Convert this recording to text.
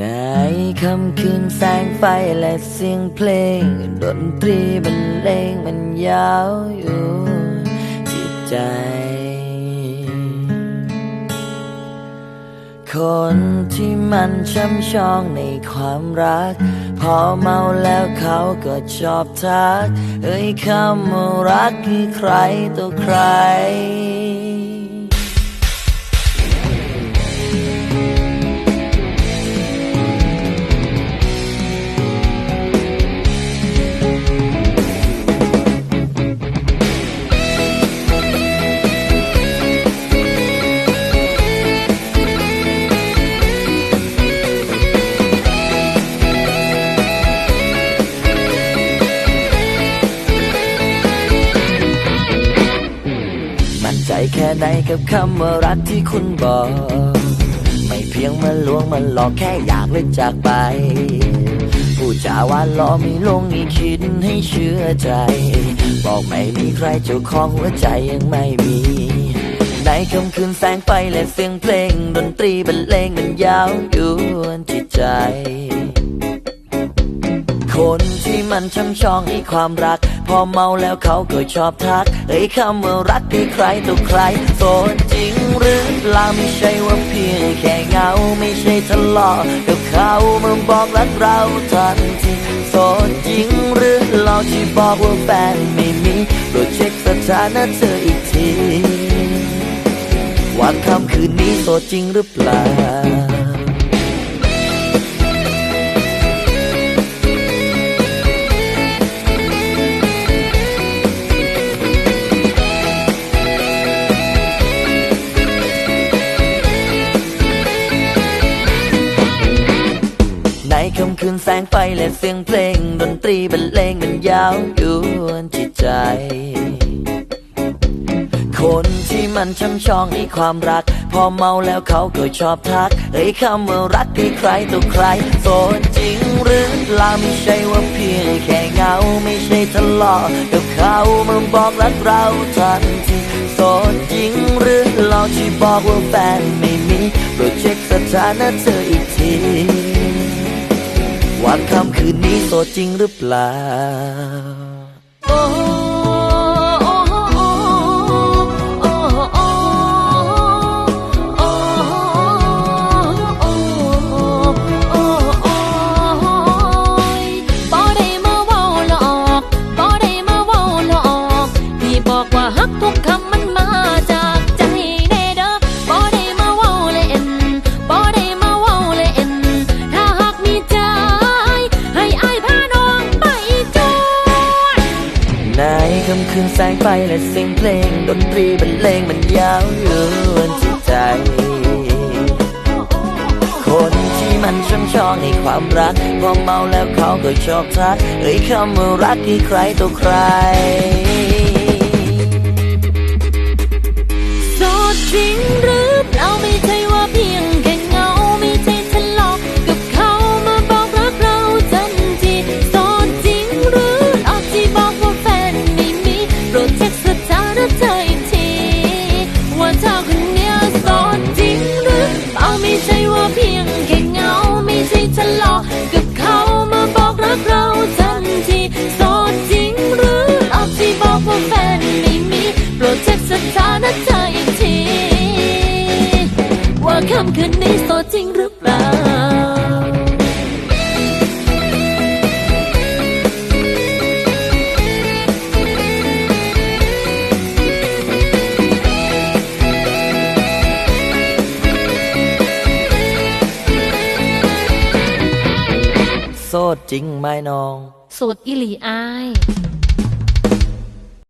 ในค่ำคืนแสงไฟและเสียงเพลง ดนตรีบรรเลงมันยาวอยู่จิตใจ คนที่มันช้ำชองในความรัก พอเมาแล้วเขาก็ชอบทัก เอ้ยคำว่ารักคือใครตัวใคร แค่ไหนกับคำว่ารักที่คุณบอก ไม่เพียงมาลวงมาหลอกแค่อยากเลิกจากไป ผู้จาหวานล้อมีลงอีกคิดให้เชื่อใจ บอกไม่มีใครเจ้าของหัวใจยังไม่มี ในค่ำคืนแสงไฟและเสียงเพลง ดนตรีบรรเลงมันยาวยวนจิตใจ คนที่มันช่ำชองในความรัก พอเมาแล้วเขาก็ชอบทักเอ้ยคำว่ารักคือใครต่อใครโสดจริงหรือเปล่าไม่ใช่ว่าเพียงแค่เหงาไม่ใช่ทะเลาะกับเขามาบอกรักเราทันทีโสดจริงหรือเราที่บอกว่าแฟนไม่มีโปรดเช็คสถานะเธออีกทีว่าคำคืนนี้โสดจริงหรือเปล่า ในค่ำคืนแสงไฟและเสียงเพลง ดนตรีบรรเลงมันยาวยวนจิตใจ คนที่มันช่ำชองในความรัก พอเมาแล้วเขาก็ชอบทักเอ้ยคำว่ารักคือใครต่อใครโสดจริงหรือเปล่าไม่ใช่ว่าเพียงแค่เงาไม่ใช่ทะเลาะกับเขามาบอกรักเราทันทีโสดจริงหรือเราที่บอกว่าแฟนไม่มีโปรดเช็คสถานะเธออีกที วันค่ำคืนนี้โสดจริงหรือเปล่า ค่ำคืนแสงไฟและเสียงเพลง ดนตรีบรรเลงมันยาวยวนจิตใจ คนที่มันช่ำชองในความรัก พอเมาแล้วเขาก็ชอบทักเอ้ยคำว่ารักที่ใครตัวใคร ค่ำคืนนี้โสดจริงหรือเปล่าโสดจริงไหมน้อง โสดอิหลีอาย